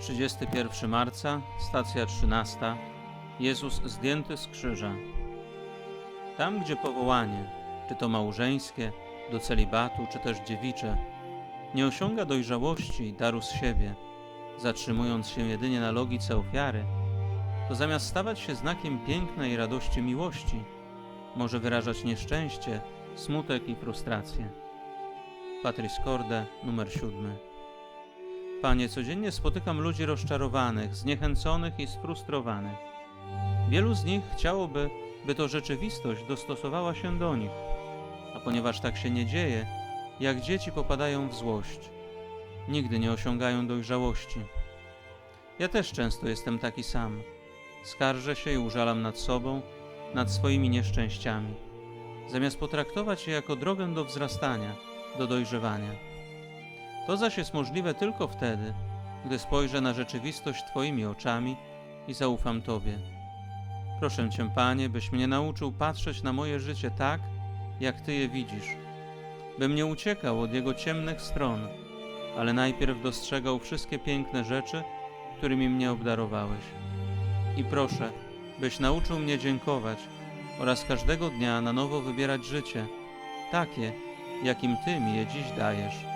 31 marca, stacja 13. Jezus zdjęty z krzyża. Tam, gdzie powołanie, czy to małżeńskie, do celibatu, czy też dziewicze, nie osiąga dojrzałości i daru z siebie, zatrzymując się jedynie na logice ofiary, to zamiast stawać się znakiem pięknej radości miłości, może wyrażać nieszczęście, smutek i frustrację. Patris Corde, numer 7. Panie, codziennie spotykam ludzi rozczarowanych, zniechęconych i sfrustrowanych. Wielu z nich chciałoby, by to rzeczywistość dostosowała się do nich, a ponieważ tak się nie dzieje, jak dzieci popadają w złość. Nigdy nie osiągają dojrzałości. Ja też często jestem taki sam. Skarżę się i użalam nad sobą, nad swoimi nieszczęściami, zamiast potraktować je jako drogę do wzrastania, do dojrzewania. To zaś jest możliwe tylko wtedy, gdy spojrzę na rzeczywistość Twoimi oczami i zaufam Tobie. Proszę Cię, Panie, byś mnie nauczył patrzeć na moje życie tak, jak Ty je widzisz, bym nie uciekał od jego ciemnych stron, ale najpierw dostrzegał wszystkie piękne rzeczy, którymi mnie obdarowałeś. I proszę, byś nauczył mnie dziękować oraz każdego dnia na nowo wybierać życie, takie, jakim Ty mi je dziś dajesz.